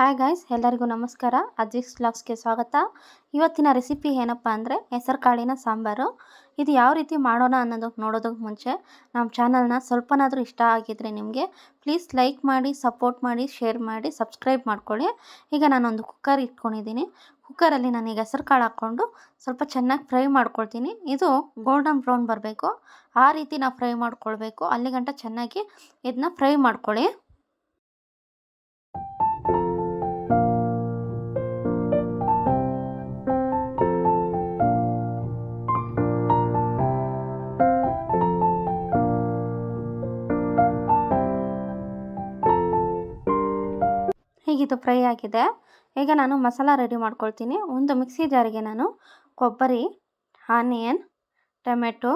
Hi guys ಎಲ್ಲರಿಗೂ ನಮಸ್ಕಾರ. ಅಜಿಕ್ಸ್ ಲಾಕ್ಸ್ಗೆ ಸ್ವಾಗತ. ಇವತ್ತಿನ ರೆಸಿಪಿ ಏನಪ್ಪ ಅಂದರೆ ಹೆಸರುಕಾಳಿನ ಸಾಂಬಾರು. ಇದು ಯಾವ ರೀತಿ ಮಾಡೋಣ ಅನ್ನೋದಕ್ಕೆ ನೋಡೋದಕ್ಕೆ ಮುಂಚೆ ನಮ್ಮ ಚಾನಲ್ನ ಸ್ವಲ್ಪನಾದರೂ ಇಷ್ಟ ಆಗಿದ್ರೆ ನಿಮಗೆ ಪ್ಲೀಸ್ ಲೈಕ್ ಮಾಡಿ ಸಪೋರ್ಟ್ ಮಾಡಿ ಶೇರ್ ಮಾಡಿ ಸಬ್ಸ್ಕ್ರೈಬ್ ಮಾಡ್ಕೊಳ್ಳಿ. ಈಗ ನಾನೊಂದು ಕುಕ್ಕರ್ ಇಟ್ಕೊಂಡಿದ್ದೀನಿ. ಕುಕ್ಕರಲ್ಲಿ ನಾನೀಗ ಹೆಸರು ಕಾಳು ಹಾಕ್ಕೊಂಡು ಸ್ವಲ್ಪ ಚೆನ್ನಾಗಿ ಫ್ರೈ ಮಾಡ್ಕೊಳ್ತೀನಿ. ಇದು ಗೋಲ್ಡನ್ ಬ್ರೌನ್ ಬರಬೇಕು. ಆ ರೀತಿ ನಾವು ಫ್ರೈ ಮಾಡ್ಕೊಳ್ಬೇಕು. ಅಲ್ಲಿಗಂಟ ಚೆನ್ನಾಗಿ ಇದನ್ನ ಫ್ರೈ ಮಾಡ್ಕೊಳ್ಳಿ. ಹೀಗಿದು ಫ್ರೈ ಆಗಿದೆ. ಈಗ ನಾನು ಮಸಾಲ ರೆಡಿ ಮಾಡ್ಕೊಳ್ತೀನಿ. ಒಂದು ಮಿಕ್ಸಿ ಜಾರಿಗೆ ನಾನು ಕೊಬ್ಬರಿ ಆನಿಯನ್ ಟೊಮೆಟೊ,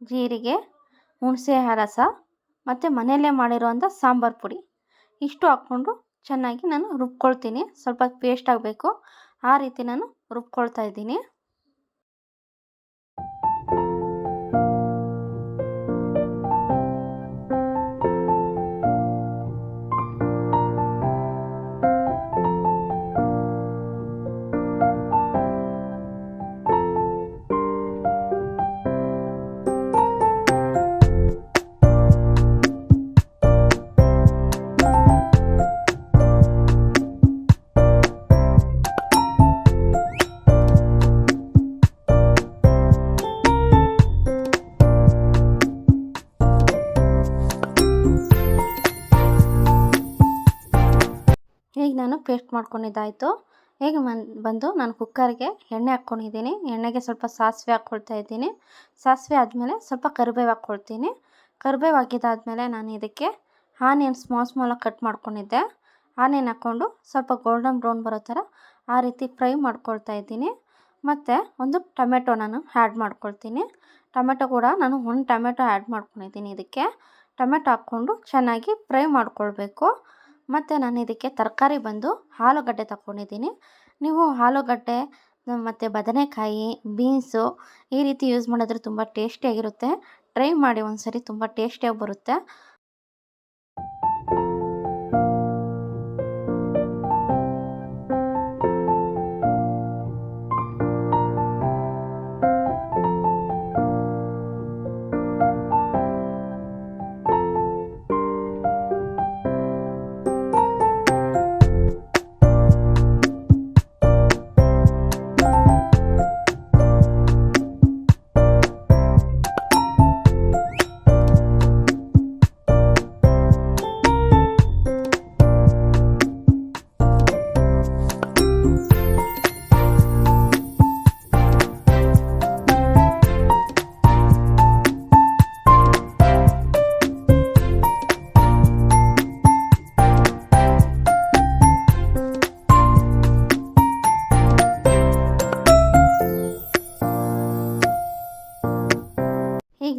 ಜೀರಿಗೆ, ಹುಣಸೆ ರಸ ಮತ್ತು ಮನೆಯಲ್ಲೇ ಮಾಡಿರುವಂಥ ಸಾಂಬಾರು ಪುಡಿ. ಇಷ್ಟು ಹಾಕ್ಕೊಂಡು ಚೆನ್ನಾಗಿ ನಾನು ರುಬ್ಕೊಳ್ತೀನಿ. ಸ್ವಲ್ಪ ಪೇಸ್ಟ್ ಆಗಬೇಕು. ಆ ರೀತಿ ನಾನು ರುಬ್ಕೊಳ್ತಾ ಇದ್ದೀನಿ. ಈಗ ನಾನು ಪೇಸ್ಟ್ ಮಾಡ್ಕೊಂಡಿದ್ದಾಯಿತು ಈಗ ಮನ್, ಬಂದು ನಾನು ಕುಕ್ಕರ್ಗೆ ಎಣ್ಣೆ ಹಾಕ್ಕೊಂಡಿದ್ದೀನಿ. ಎಣ್ಣೆಗೆ ಸ್ವಲ್ಪ ಸಾಸಿವೆ ಹಾಕ್ಕೊಳ್ತಾ ಇದ್ದೀನಿ. ಸಾಸಿವೆ ಆದಮೇಲೆ ಸ್ವಲ್ಪ ಕರಿಬೇವು ಹಾಕ್ಕೊಳ್ತೀನಿ. ಕರಿಬೇವು ಹಾಕಿದ್ದಾದಮೇಲೆ ನಾನು ಇದಕ್ಕೆ ಆನಿಯನ್ ಸ್ಮಾಲ್ ಸ್ಮಾಲಾಗಿ ಕಟ್ ಮಾಡ್ಕೊಂಡಿದ್ದೆ. ಆನಿಯನ್ ಹಾಕ್ಕೊಂಡು ಸ್ವಲ್ಪ ಗೋಲ್ಡನ್ ಬ್ರೌನ್ ಬರೋ ಥರ ಆ ರೀತಿ ಫ್ರೈ ಮಾಡ್ಕೊಳ್ತಾ ಇದ್ದೀನಿ. ಮತ್ತು ಒಂದು ಟೊಮೆಟೊ ನಾನು ಆ್ಯಡ್ ಮಾಡ್ಕೊಳ್ತೀನಿ. ಟೊಮೆಟೊ ಕೂಡ ನಾನು ಒಂದು ಟೊಮೆಟೊ ಆ್ಯಡ್ ಮಾಡ್ಕೊಂಡಿದ್ದೀನಿ ಇದಕ್ಕೆ. ಟೊಮೆಟೊ ಹಾಕ್ಕೊಂಡು ಚೆನ್ನಾಗಿ ಫ್ರೈ ಮಾಡ್ಕೊಳ್ಬೇಕು. ಮತ್ತು ನಾನು ಇದಕ್ಕೆ ತರಕಾರಿ ಬಂದು ಆಲೂಗಡ್ಡೆ ತಗೊಂಡಿದ್ದೀನಿ ನೀವು ಆಲೂಗಡ್ಡೆ, ಮತ್ತು ಬದನೆಕಾಯಿ, ಬೀನ್ಸು ಈ ರೀತಿ ಯೂಸ್ ಮಾಡಿದ್ರೆ ತುಂಬ ಟೇಸ್ಟಿಯಾಗಿರುತ್ತೆ ಟ್ರೈ ಮಾಡಿ ಒಂದು ಸರಿ ತುಂಬ ಟೇಸ್ಟಿಯಾಗಿ ಬರುತ್ತೆ.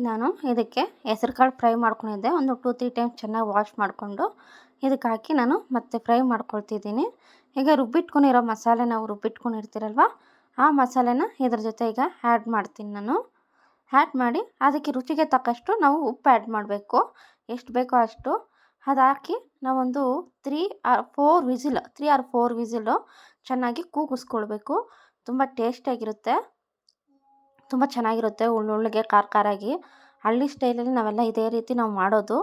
ನಾನು ಇದಕ್ಕೆ ಹೆಸರು ಕಾಳು ಫ್ರೈ ಮಾಡ್ಕೊಂಡಿದ್ದೆ. ಒಂದು ಟೂ, ತ್ರೀ ಟೈಮ್ಸ್ ಚೆನ್ನಾಗಿ ವಾಶ್ ಮಾಡಿಕೊಂಡು ಇದಕ್ಕೆ ಹಾಕಿ ನಾನು ಮತ್ತೆ ಫ್ರೈ ಮಾಡ್ಕೊಳ್ತಿದ್ದೀನಿ. ಈಗ ರುಬ್ಬಿಟ್ಕೊಂಡಿರೋ ಮಸಾಲೆ ನಾವು ರುಬ್ಬಿಟ್ಕೊಂಡಿರ್ತೀರಲ್ವ, ಆ ಮಸಾಲೆನ ಇದ್ರ ಜೊತೆ ಈಗ ಆ್ಯಡ್ ಮಾಡ್ತೀನಿ ನಾನು. ಆ್ಯಡ್ ಮಾಡಿ ಅದಕ್ಕೆ ರುಚಿಗೆ ತಕ್ಕಷ್ಟು ನಾವು ಉಪ್ಪು ಆ್ಯಡ್ ಮಾಡಬೇಕು. ಎಷ್ಟು ಬೇಕೋ ಅಷ್ಟು. ಅದು ಹಾಕಿ ನಾವೊಂದು three or four whistle three or four whistle ಚೆನ್ನಾಗಿ ಕೂಗಿಸ್ಕೊಳ್ಬೇಕು. ತುಂಬ ಟೇಸ್ಟಿಯಾಗಿರುತ್ತೆ ತುಂಬ ಚೆನ್ನಾಗಿರುತ್ತೆ ಉಳ್ಳುಳ್ಳಿಗೆ ಖಾರ ಖಾರಾಗಿ ಹಳ್ಳಿ ಸ್ಟೈಲಲ್ಲಿ ನಾವೆಲ್ಲ ಇದೇ ರೀತಿ ನಾವು ಮಾಡೋದು.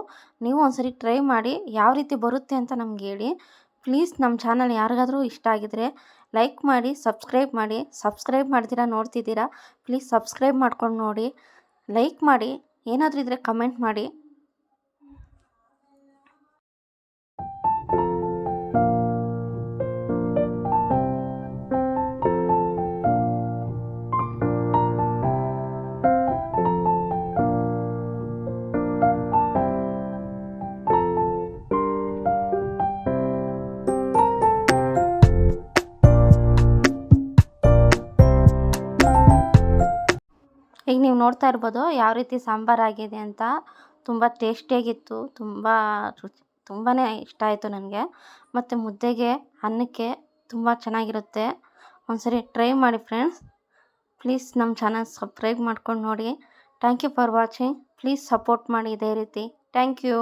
ನೀವು ಒಂದ್ಸರಿ ಟ್ರೈ ಮಾಡಿ ಯಾವ ರೀತಿ ಬರುತ್ತೆ ಅಂತ ನಮ್ಗೆ ಹೇಳಿ. ಪ್ಲೀಸ್ ನಮ್ಮ ಚಾನಲ್ ಯಾರಿಗಾದರೂ ಇಷ್ಟ ಆಗಿದ್ರೆ ಲೈಕ್ ಮಾಡಿ, ಸಬ್ಸ್ಕ್ರೈಬ್ ಮಾಡಿ. ಸಬ್ಸ್ಕ್ರೈಬ್ ಮಾಡ್ತೀರಾ ನೋಡ್ತಿದ್ದೀರಾ? ಪ್ಲೀಸ್ ಸಬ್ಸ್ಕ್ರೈಬ್ ಮಾಡ್ಕೊಂಡು ನೋಡಿ. ಲೈಕ್ ಮಾಡಿ. ಏನಾದರೂ ಇದ್ದರೆ ಕಮೆಂಟ್ ಮಾಡಿ. ಈಗ ನೀವು ನೋಡ್ತಾ ಇರ್ಬೋದು ಯಾವ ರೀತಿ ಸಾಂಬಾರು ಆಗಿದೆ ಅಂತ ತುಂಬ ಟೇಸ್ಟಿಯಾಗಿತ್ತು, ತುಂಬ ರುಚಿ ತುಂಬಾ ಇಷ್ಟ ಆಯಿತು ನನಗೆ. ಮತ್ತು ಮುದ್ದೆಗೆ, ಅನ್ನಕ್ಕೆ ತುಂಬ ಚೆನ್ನಾಗಿರುತ್ತೆ. ಒಂದ್ಸರಿ ಟ್ರೈ ಮಾಡಿ ಫ್ರೆಂಡ್ಸ್. ಪ್ಲೀಸ್ ನಮ್ಮ ಚಾನಲ್ ಸಬ್ಸ್ಕ್ರೈಬ್ ಮಾಡ್ಕೊಂಡು ನೋಡಿ. Thank you for watching. Please support ಮಾಡಿ ಇದೇ ರೀತಿ. Thank you.